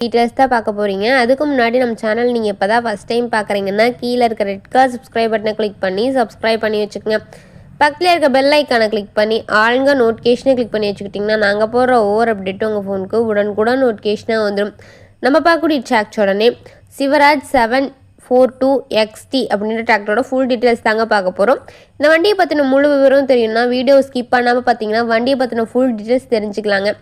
Details தான் பார்க்க போகிறீங்க அதுக்கு முன்னாடி நம்ம சேனல் நீங்கள் இப்போ தான் ஃபஸ்ட் டைம் பார்க்குறீங்கன்னா கீழே இருக்க ரெட் கலர் சப்ஸ்கிரைப் பட்டனை கிளிக் பண்ணி சப்ஸ்கிரைப் பண்ணி வச்சுக்கோங்க. பக்கத்தில் இருக்க பெல் ஐக்கானை கிளிக் பண்ணி ஆளுங்க நோட்டிஃபிகேஷனை கிளிக் பண்ணி வச்சுக்கிட்டிங்கன்னா நாங்கள் போடுற ஒவ்வொரு அப்டேட்டும் உங்கள் ஃபோனுக்கு உடனுக்குடன் நோட்டிஃபிகேஷனாக வந்துடும் நம்ம பார்க்கக்கூடிய ட்ராக்ஸ் உடனே Swaraj seven four two XT அப்படின்ற டிராக்டரோட ஃபுல் டீட்டெயில்ஸ் தாங்க பார்க்க போகிறோம் இந்த வண்டியை பற்றின முழு விவரம் தெரியும்னா வீடியோ ஸ்கிப் பண்ணாமல் பார்த்தீங்கன்னா வண்டியை பற்றின ஃபுல் டீட்டெயில்ஸ் தெரிஞ்சுக்கலாங்க.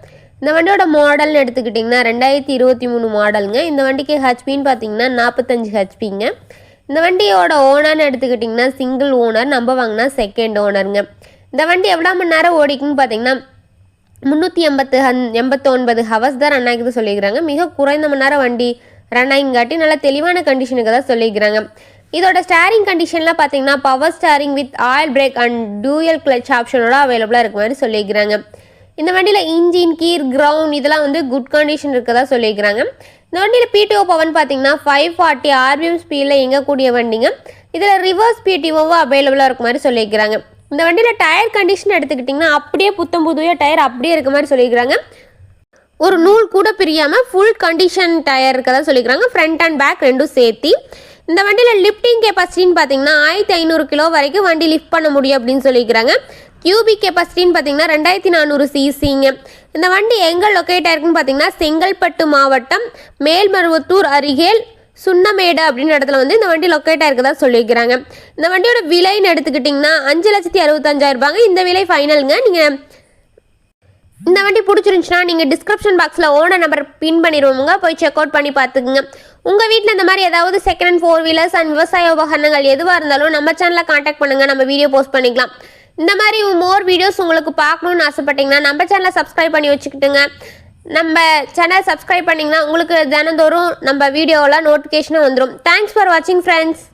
இந்த வண்டியோட மாடல்னு எடுத்துக்கிட்டிங்கன்னா ரெண்டாயிரத்தி இருபத்தி மூணு மாடலுங்க இந்த வண்டிக்கு ஹெச்பின்னு பார்த்தீங்கன்னா நாற்பத்தஞ்சு ஹெச்பிங்க இந்த வண்டியோட ஓனர்னு எடுத்துக்கிட்டிங்கன்னா சிங்கிள் ஓனர் நம்ம வாங்கினா செகண்ட் ஓனருங்க இந்த வண்டி எவ்வளோ மணி நேரம் ஓடிக்குன்னு பார்த்தீங்கன்னா முந்நூற்றி எண்பத்து ஹன் எண்பத்தொன்பது ஹவர்ஸ் தான் ரன் ஆகிது சொல்லியிருக்கிறாங்க மிக குறைந்த மணி நேரம் வண்டி ரன் ஆகிங்காட்டி நல்லா தெளிவான கண்டிஷனுக்கு தான் சொல்லியிருக்கிறாங்க இதோட ஸ்டேரிங் கண்டிஷன்லாம் பார்த்தீங்கன்னா power steering with oil brake and dual clutch ஆப்ஷனோட அவைலபிளாக இருக்க மாதிரி சொல்லியிருக்கிறாங்க இந்த வண்டியில் இன்ஜின் கீர் கிரவுண்ட் இதெல்லாம் வந்து குட் கண்டிஷன் இருக்கதா சொல்லியிருக்கிறாங்க. இந்த வண்டியில் பிடிஓ பவன் பார்த்தீங்கன்னா ஃபைவ் ஃபார்ட்டி ஆர்பிஎம் ஸ்பீடில் இயங்கக்கூடிய வண்டிங்க. இதில் ரிவர்ஸ் பிடிஓவும் அவைலபிளாக இருக்க மாதிரி சொல்லியிருக்கிறாங்க. இந்த வண்டியில் டயர் கண்டிஷன் எடுத்துக்கிட்டிங்கன்னா அப்படியே புத்தம் புதுவையாக டயர் அப்படியே இருக்க மாதிரி சொல்லியிருக்கிறாங்க. ஒரு நூல் கூட பிரியாமல் ஃபுல் கண்டிஷன் டயர் இருக்கதான் சொல்லிக்கிறாங்க ஃப்ரண்ட் அண்ட் பேக் ரெண்டும் சேர்த்தி. இந்த வண்டியில் லிஃப்டிங் கெப்பாசிட்டின்னு பார்த்தீங்கன்னா ஆயிரத்தி ஐநூறு கிலோ வரைக்கும் வண்டி லிஃப்ட் பண்ண முடியும் அப்படின்னு சொல்லிக்கிறாங்க யூபி கெப்பாசிட்டின்னு பார்த்தீங்கன்னா ரெண்டாயிரத்தி நானூறு சிசிங்க இந்த வண்டி எங்கே லொக்கேட் ஆயிருக்குன்னு பார்த்தீங்கன்னா செங்கல்பட்டு மாவட்டம் மேல்மருவத்தூர் அருகேல் சுண்ணமேடு அப்படின்ற இடத்துல வந்து இந்த வண்டி லொக்கேட் ஆயிருக்கதா சொல்லியிருக்கிறாங்க. இந்த வண்டியோட விலைன்னு எடுத்துக்கிட்டிங்கன்னா அஞ்சு லட்சத்தி அறுபத்தஞ்சாயிரம் ரூபாங்க இந்த விலை ஃபைனலுங்க நீங்கள் இந்த வண்டி பிடிச்சிருந்துச்சுன்னா நீங்கள் டிஸ்கிரிப்ஷன் பாக்ஸில் ஓனர் நம்பர் பின் பண்ணிடுவோங்க போய் செக் அவுட் பண்ணி பார்த்துக்குங்க. உங்கள் வீட்டில் இந்த மாதிரி ஏதாவது second and four wheelers and விவசாய உபகரணங்கள் எதுவாக இருந்தாலும் நம்ம சேனலில் காண்டாக்ட் பண்ணுங்கள் நம்ம வீடியோ போஸ்ட் பண்ணிக்கலாம். இந்த மாதிரி மோர் வீடியோஸ் உங்களுக்கு பார்க்கணுன்னு ஆசைப்பட்டீங்கன்னா நம்ம சேனலை சப்ஸ்கிரைப் பண்ணி வச்சுக்கிட்டுங்க. நம்ம சேனல் சப்ஸ்கிரைப் பண்ணிங்கன்னா உங்களுக்கு தினந்தோறும் நம்ம வீடியோவில் நோட்டிஃபிகேஷனும் வந்துடும் தேங்க்ஸ் ஃபார் வாட்சிங் ஃப்ரெண்ட்ஸ்